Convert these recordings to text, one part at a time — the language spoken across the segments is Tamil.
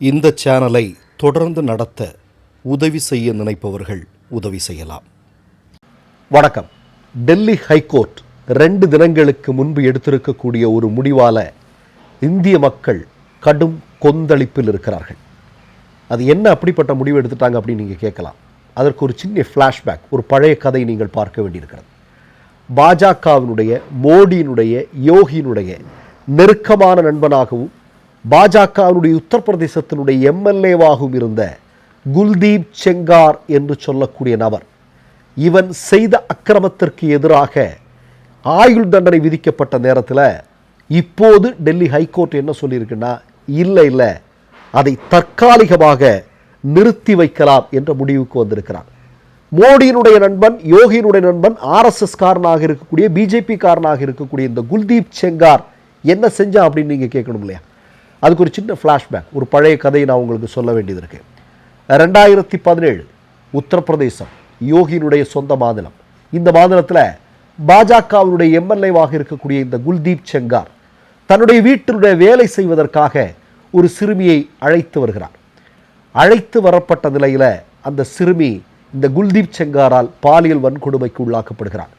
இந்த சேனலை தொடர்ந்து நடத்த உதவி செய்ய நினைப்பவர்கள் உதவி செய்யலாம். வணக்கம். டெல்லி ஹைகோர்ட் ரெண்டு தினங்களுக்கு முன்பு எடுத்திருக்கக்கூடிய ஒரு முடிவால இந்திய மக்கள் கடும் கொந்தளிப்பில் இருக்கிறார்கள். அது என்ன அப்படிப்பட்ட முடிவு எடுத்துட்டாங்க அப்படின்னு நீங்கள் கேட்கலாம். அதற்கு ஒரு சின்ன ஃப்ளாஷ்பேக் ஒரு பழைய கதை நீங்கள் பார்க்க வேண்டியிருக்கிறது. பாஜகவினுடைய மோடியினுடைய யோகியினுடைய நெருக்கமான நண்பனாகவும் பாஜகவினுடைய உத்தரப்பிரதேசத்தினுடைய எம்எல்ஏவாகவும் இருந்த குல்தீப் செங்கார் என்று சொல்லக்கூடிய நபர் இவன் செய்த அக்கிரமத்திற்கு எதிராக ஆயுள் தண்டனை விதிக்கப்பட்ட நேரத்தில் இப்போது டெல்லி ஹைகோர்ட் என்ன சொல்லியிருக்குன்னா இல்லை இல்லை அதை தற்காலிகமாக நிறுத்தி வைக்கலாம் என்ற முடிவுக்கு வந்திருக்கிறார். மோடியினுடைய நண்பன் யோகியினுடைய நண்பன் ஆர்எஸ்எஸ் காரனாக இருக்கக்கூடிய பிஜேபி காரனாக இருக்கக்கூடிய இந்த குல்தீப் செங்கார் என்ன செஞ்சா அப்படின்னு நீங்கள் கேட்கணும் இல்லையா? அதுக்கு ஒரு சின்ன ஃப்ளாஷ்பேக் ஒரு பழைய கதையை நான் உங்களுக்கு சொல்ல வேண்டியது இருக்கு. ரெண்டாயிரத்தி பதினேழு உத்தரப்பிரதேசம் யோகியினுடைய சொந்த மாநிலம். இந்த மாநிலத்தில் பாஜகவினுடைய எம்எல்ஏவாக இருக்கக்கூடிய இந்த குல்தீப் செங்கார் தன்னுடைய வீட்டினுடைய வேலை செய்வதற்காக ஒரு சிறுமியை அழைத்து வருகிறார். அழைத்து வரப்பட்ட நிலையில் அந்த சிறுமி இந்த குல்தீப் செங்காரால் பாலியல் வன்கொடுமைக்கு உள்ளாக்கப்படுகிறார்.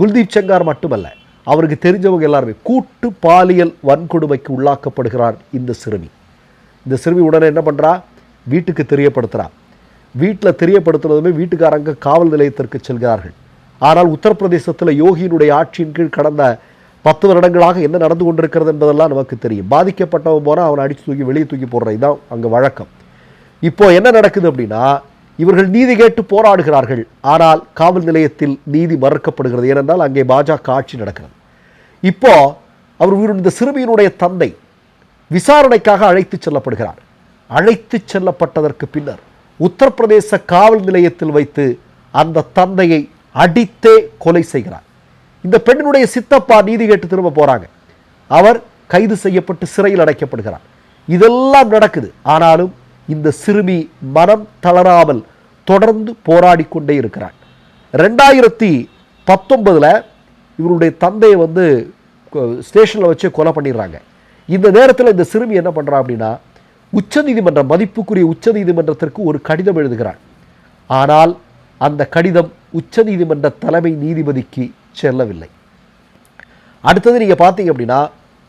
குல்தீப் செங்கார் மட்டுமல்ல அவருக்கு தெரிஞ்சவங்க எல்லாருமே கூட்டு பாலியல் வன்கொடுமைக்கு உள்ளாக்கப்படுகிறார் இந்த சிறுமி. இந்த சிறுமி உடனே என்ன பண்ணுறா வீட்டுக்கு தெரியப்படுத்துகிறா வீட்டில் தெரியப்படுத்துனதுமே வீட்டுக்காரங்க காவல் நிலையத்திற்கு செல்கிறார்கள். ஆனால் உத்தரப்பிரதேசத்தில் யோகியினுடைய ஆட்சியின் கீழ் கடந்த பத்து வருடங்களாக என்ன நடந்து கொண்டிருக்கிறது என்பதெல்லாம் நமக்கு தெரியும். பாதிக்கப்பட்டவன் போனால் அவனை அடித்து தூக்கி வெளியே தூக்கி போடுறது தான் அங்கே வழக்கம். இப்போ என்ன நடக்குது அப்படின்னா இவர்கள் நீதி கேட்டு போராடுகிறார்கள். ஆனால் காவல் நிலையத்தில் நீதி மறுக்கப்படுகிறது. ஏனென்றால் அங்கே பாஜக ஆட்சி நடக்கிறது. இப்போ அவர் இவர் இந்த சிறுமியினுடைய தந்தை விசாரணைக்காக அழைத்து செல்லப்படுகிறார். அழைத்து செல்லப்பட்டதற்கு பின்னர் உத்தரப்பிரதேச காவல் நிலையத்தில் வைத்து அந்த தந்தையை அடித்தே கொலை செய்கிறார். இந்த பெண்ணினுடைய சித்தப்பா நீதி கேட்டு திரும்ப போறாங்க. அவர் கைது செய்யப்பட்டு சிறையில் அடைக்கப்படுகிறார். இதெல்லாம் நடக்குது. ஆனாலும் இந்த சிறுமி மனம் தளராமல் தொடர்ந்து போராடி கொண்டே இருக்கிறார் ரெண்டாயிரத்தி பத்தொன்பதுல இவருடைய தந்தையை வந்து ஸ்டேஷனில் வச்சு கொலை பண்ணிடுறாங்க. இந்த நேரத்தில் இந்த சிறுமி என்ன பண்ணுறா அப்படின்னா உச்சநீதிமன்ற மதிப்புக்குரிய உச்சநீதிமன்றத்திற்கு ஒரு கடிதம் எழுதுகிறாள். ஆனால் அந்த கடிதம் உச்சநீதிமன்ற தலைமை நீதிபதிக்கு செல்லவில்லை. அடுத்தது நீங்கள் பார்த்தீங்க அப்படின்னா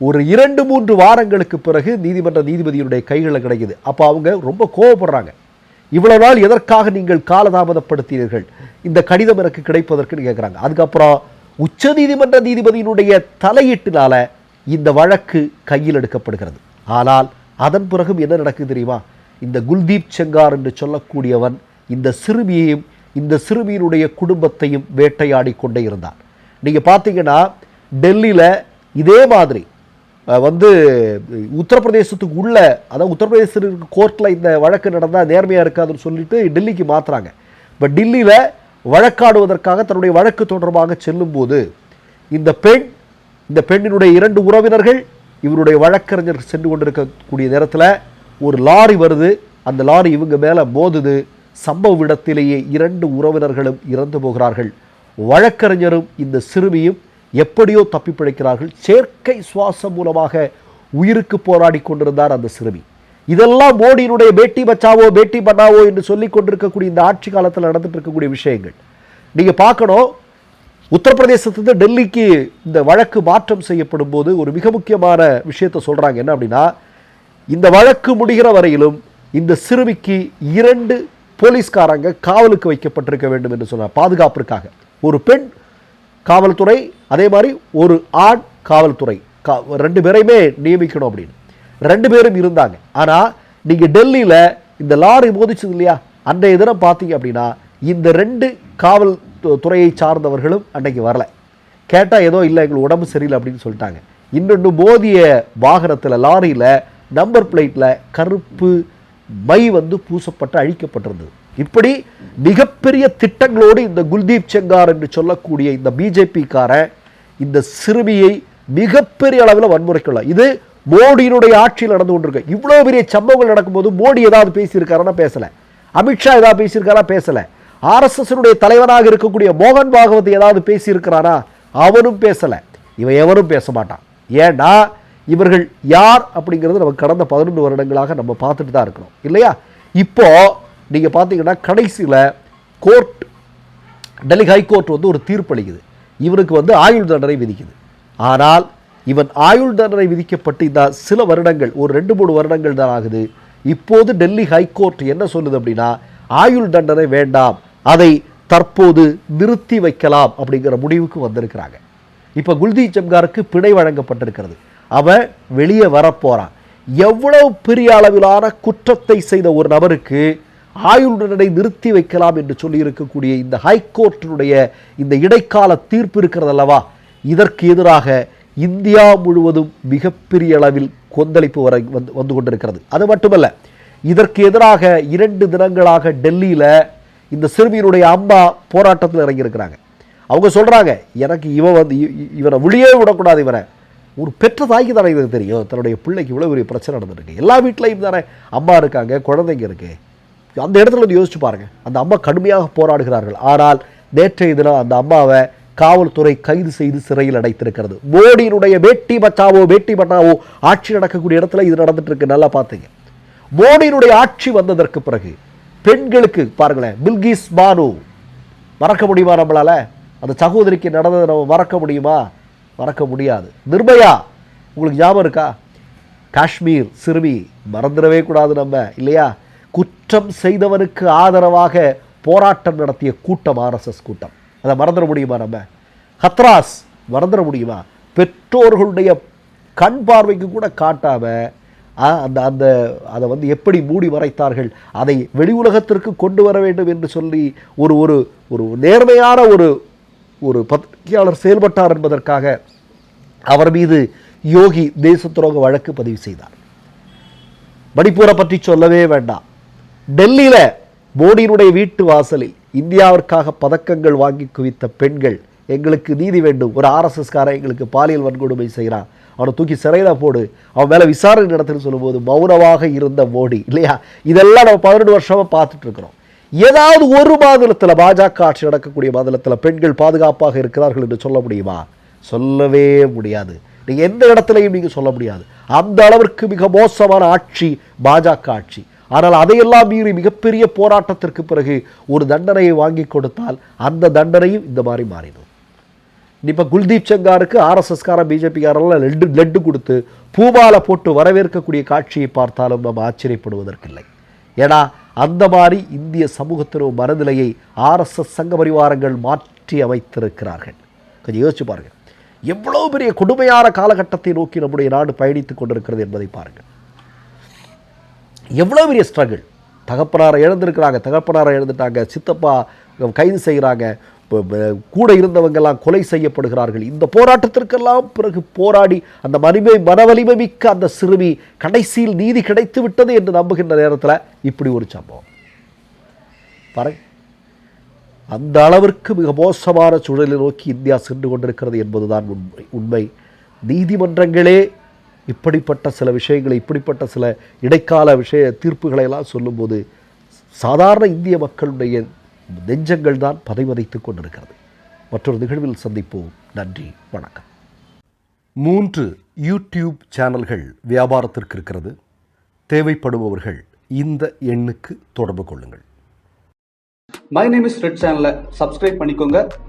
ஒரு இரண்டு மூன்று வாரங்களுக்கு பிறகு நீதிமன்ற நீதிபதியினுடைய கைகளில் கிடைக்குது. அப்போ அவங்க ரொம்ப கோவப்படுறாங்க. இவ்வளவு நாள் எதற்காக நீங்கள் காலதாமதப்படுத்தினீர்கள்? இந்த கடிதம் எனக்கு கிடைப்பதற்குன்னு கேட்குறாங்க அதுக்கப்புறம் உச்சநீதிமன்ற நீதிபதியினுடைய தலையீட்டினால இந்த வழக்கு கையில் எடுக்கப்படுகிறது. ஆனால் அதன் பிறகும் என்ன நடக்குது தெரியுமா? இந்த குல்தீப் செங்கார் என்று சொல்லக்கூடியவன் இந்த சிறுமியையும் இந்த சிறுமியினுடைய குடும்பத்தையும் வேட்டையாடி கொண்டே இருந்தான். நீங்கள் பார்த்தீங்கன்னா டெல்லியில் இதே மாதிரி வந்து உத்தரப்பிரதேசத்துக்கு உள்ள அதாவது உத்தரப்பிரதேச கோர்ட்டில் இந்த வழக்கு நடந்தால் நேர்மையாக இருக்காதுன்னு சொல்லிட்டு டெல்லிக்கு மாற்றுறாங்க இப்போ டெல்லியில் வழக்காடுவதற்காக தன்னுடைய வழக்கு தொடர்பாக செல்லும்போது இந்த பெண் இந்த பெண்ணினுடைய இரண்டு உறவினர்கள் இவருடைய வழக்கறிஞர் சென்று கொண்டிருக்கக்கூடிய நேரத்தில் ஒரு லாரி வருது. அந்த லாரி இவங்க மேலே மோதுது. சம்பவ இடத்திலேயே இரண்டு உறவினர்களும் இறந்து போகிறார்கள். வழக்கறிஞரும் இந்த சிறுமியும் எப்படியோ தப்பிப்பிழைக்கிறார்கள். செயற்கை சுவாசம் மூலமாக உயிருக்கு போராடி கொண்டிருந்தார் அந்த சிறுமி. இதெல்லாம் மோடியினுடைய பேட்டி பச்சாவோ பேட்டி பண்ணாவோ என்று சொல்லிக் கொண்டிருக்கக்கூடிய இந்த ஆட்சி காலத்தில் நடந்துட்டு இருக்கக்கூடிய விஷயங்கள். நீங்கள் பார்க்கணும் உத்தரப்பிரதேசத்துலேருந்து டெல்லிக்கு இந்த வழக்கு மாற்றம் செய்யப்படும் போது ஒரு மிக முக்கியமான விஷயத்தை சொல்கிறாங்க என்ன அப்படின்னா இந்த வழக்கு முடிகிற வரையிலும் இந்த சிறுமிக்கு இரண்டு போலீஸ்காரங்க காவலுக்கு வைக்கப்பட்டிருக்க வேண்டும் என்று சொன்னார். பாதுகாப்பிற்காக. ஒரு பெண் காவல்துறை அதே மாதிரி ஒரு ஆண் காவல்துறை. கா- ரெண்டு பேரையுமே நியமிக்கணும் அப்படின்னு. ரெண்டு பேரும் இருந்தாங்க. ஆனால் நீங்கள் டெல்லியில் இந்த லாரி மோதிச்சது இல்லையா? அன்றைய தினம் பார்த்தீங்க அப்படின்னா இந்த ரெண்டு காவல் து- துறையை சார்ந்தவர்களும் அன்றைக்கு வரல. கேட்டால் ஏதோ இல்லை எங்களுக்கு உடம்பு சரியில்லை அப்படின்னு சொல்லிட்டாங்க. இன்னொன்று மோதிய வாகனத்தில் லாரியில் நம்பர் பிளேட்டில் கருப்பு மை வந்து பூசப்பட்டு அழிக்கப்பட்டிருந்தது. இப்படி மிகப்பெரிய திட்டங்களோடு இந்த குல்தீப் செங்கார் என்று சொல்லக்கூடிய இந்த பிஜேபிக்காரன் இந்த சிறுமியை மிகப்பெரிய அளவில் வன்முறைக்குள்ள இது மோடியினுடைய ஆட்சியில் நடந்து கொண்டிருக்கு. இவ்வளோ பெரிய சம்பவங்கள் நடக்கும்போது மோடி ஏதாவது பேசியிருக்காருன்னா பேசலை. அமித்ஷா ஏதாவது பேசியிருக்காரா பேசலை. ஆர்எஸ்எஸ்னுடைய தலைவராக இருக்கக்கூடிய மோகன் பாகவத் ஏதாவது பேசியிருக்கிறாரா? அவனும் பேசலை. இவன் எவரும் பேச மாட்டான். ஏன்னா இவர்கள் யார் அப்படிங்கிறது நம்ம கடந்த பதினொன்று வருடங்களாக நம்ம பார்த்துட்டு தான் இருக்கிறோம். இல்லையா? இப்போ நீங்கள் பார்த்தீங்கன்னா கடைசியில் கோர்ட் டெல்லி ஹைகோர்ட் வந்து ஒரு தீர்ப்பளிக்குது. இவருக்கு வந்து ஆயுள் தண்டனை விதிக்குது. ஆனால் இவன் ஆயுள் தண்டனை விதிக்கப்பட்டு இந்த சில வருடங்கள் ஒரு ரெண்டு மூணு வருடங்கள் தான் ஆகுது. இப்போது டெல்லி ஹைகோர்ட் என்ன சொல்லுது அப்படின்னா ஆயுள் தண்டனை வேண்டாம் அதை தற்போது நிறுத்தி வைக்கலாம் அப்படிங்கிற முடிவுக்கு வந்திருக்கிறாங்க. இப்போ குல்தீப் செம்காருக்கு பிணை வழங்கப்பட்டிருக்கிறது. அவன் வெளியே வரப்போகிறான் எவ்வளவு பெரிய அளவிலான குற்றத்தை செய்த ஒரு நபருக்கு ஆயுள் தண்டனை நிறுத்தி வைக்கலாம் என்று சொல்லியிருக்கக்கூடிய இந்த ஹைகோர்ட்டினுடைய இந்த இடைக்கால தீர்ப்பு இருக்கிறது அல்லவா இதற்கு எதிராக இந்தியா முழுவதும் மிகப்பெரிய அளவில் கொந்தளிப்பு வர வந்து வந்து கொண்டிருக்கிறது. அது மட்டுமல்ல இதற்கு எதிராக இரண்டு தினங்களாக டெல்லியில் இந்த சிறுமியினுடைய அம்மா போராட்டத்தில் இறங்கியிருக்கிறாங்க. அவங்க சொல்கிறாங்க எனக்கு இவன் வந்து இவனை வெளியே விடக்கூடாது இவனை. ஒரு பெற்ற தாய்க்கு தானே இது தெரியும் தன்னுடைய பிள்ளைக்கு இவ்வளோ பெரிய பிரச்சனை நடந்துருக்கு. எல்லா வீட்லையும் தானே அம்மா இருக்காங்க குழந்தைங்க இருக்குது அந்த இடத்துல வந்து யோசிச்சு பாருங்கள் அந்த அம்மா கடுமையாக போராடுகிறார்கள். ஆனால் நேற்றைய தினம் அந்த அம்மாவை காவல்துறை கைது செய்து சிறையில் அடைத்திருக்கிறது. மோடியினுடைய பேட்டி பச்சாவோ பேட்டி பட்டாவோ ஆட்சி நடக்கக்கூடிய இடத்துல இது நடந்துட்டு இருக்கு நல்லா பார்த்தீங்க. மோடியினுடைய ஆட்சி வந்ததற்கு பிறகு பெண்களுக்கு பாருங்களேன் பில்கிஸ் பானு. மறக்க முடியுமா நம்மளால? அந்த சகோதரிக்கு நடந்ததை நம்ம மறக்க முடியுமா? மறக்க முடியாது. நிர்பயா உங்களுக்கு ஞாபகம் இருக்கா? காஷ்மீர் சிறுமி மறந்துடவே கூடாது நம்ம இல்லையா? குற்றம் செய்தவனுக்கு ஆதரவாக போராட்டம் நடத்திய கூட்டம் ஆர்எஸ்எஸ் கூட்டம். அதை மறந்துட முடியுமா நம்ம? ஹத்ராஸ் மறந்துட முடியுமா? பெற்றோர்களுடைய கண் பார்வைக்கு கூட காட்டாம ஆ, அந்த அந்த அதை வந்து எப்படி மூடி மறைத்தார்கள்? அதை வெளி உலகத்திற்கு கொண்டு வர வேண்டும் என்று சொல்லி ஒரு ஒரு ஒரு நேர்மையான ஒரு ஒரு பத்திரிகையாளர் செயல்பட்டார் என்பதற்காக அவர் மீது யோகி தேச துரோக வழக்கு பதிவு செய்தார். மணிப்பூரை பற்றி சொல்லவே வேண்டாம். டெல்லியில மோடியினுடைய வீட்டு வாசலில் இந்தியாவிற்காக பதக்கங்கள் வாங்கி குவித்த பெண்கள் எங்களுக்கு நீதி வேண்டும். ஒரு ஆர்எஸ்எஸ்காரன் எங்களுக்கு பாலியல் வன்கொடுமை செய்கிறான். அவனை தூக்கி சிறையில் போடு. அவன் மேலே விசாரணை நடத்துன்னு சொல்லும்போது மௌனமாக இருந்த மோடி. இல்லையா? இதெல்லாம் நம்ம பதினெட்டு வருஷமாக பார்த்துட்டு இருக்கிறோம் ஏதாவது ஒரு மாநிலத்தில் பாஜக ஆட்சி நடக்கக்கூடிய மாநிலத்தில் பெண்கள் பாதுகாப்பாக இருக்கிறார்கள் என்று சொல்ல முடியுமா? சொல்லவே முடியாது. நீங்கள் எந்த இடத்துலையும் நீங்கள் சொல்ல முடியாது. அந்த அளவிற்கு மிக மோசமான ஆட்சி பாஜக ஆட்சி. ஆனால் அதையெல்லாம் மீறி மிகப்பெரிய போராட்டத்திற்கு பிறகு ஒரு தண்டனையை வாங்கி கொடுத்தால் அந்த தண்டனையும் இந்த மாதிரி மாறிடும். இப்போ குல்தீப் செங்காருக்கு ஆர்எஸ்எஸ்காரன் பிஜேபிக்காரெல்லாம் லெட்டு லெட்டு கொடுத்து பூமாலை போட்டு வரவேற்கக்கூடிய காட்சியை பார்த்தாலும் நம்ம ஆச்சரியப்படுவதற்கில்லை. ஏன்னா அந்த மாதிரி இந்திய சமூகத்தின் மனநிலையை ஆர்எஸ்எஸ் சங்க பரிவாரங்கள் மாற்றி அமைத்திருக்கிறார்கள். கொஞ்சம் யோசிச்சு பாருங்க. எவ்வளவு பெரிய கொடுமையான காலகட்டத்தை நோக்கி நம்முடைய நாடு பயணித்துக் கொண்டிருக்கிறது என்பதை பாருங்கள் எவ்வளோ பெரிய ஸ்ட்ரகிள் தகப்பனாரை இழந்திருக்கிறாங்க தகப்பனாரை இழந்துட்டாங்க சித்தப்பா கைது செய்கிறாங்க கூட இருந்தவங்கெல்லாம் கொலை செய்யப்படுகிறார்கள். இந்த போராட்டத்திற்கெல்லாம் பிறகு போராடி அந்த மனிமை மனவலிமை மிக்க அந்த சிறுமி கடைசியில் நீதி கிடைத்து விட்டது என்று நம்புகின்ற நேரத்தில் இப்படி ஒரு சம்பவம். பாரு அந்த அளவிற்கு மிக மோசமான சூழலை நோக்கி இந்தியா சென்று கொண்டிருக்கிறது என்பதுதான் உண்மை. உண்மை. நீதிமன்றங்களே இப்படிப்பட்ட சில விஷயங்களை இப்படிப்பட்ட சில இடைக்கால விஷய தீர்ப்புகளை எல்லாம் சொல்லும்போது சாதாரண இந்திய மக்களுடைய நெஞ்சங்கள் தான் பதைவதைத்துக் கொண்டிருக்கிறது. மற்றொரு நிகழ்வில் சந்திப்போம். நன்றி. வணக்கம். மூன்று யூடியூப் சேனல்கள் வியாபாரத்திற்கு இருக்கிறது. தேவைப்படுபவர்கள் இந்த எண்ணுக்கு தொடர்பு கொள்ளுங்கள். மை நேம் இஸ் ரெட் சேனலை சப்ஸ்கிரைப் பண்ணிக்கோங்க.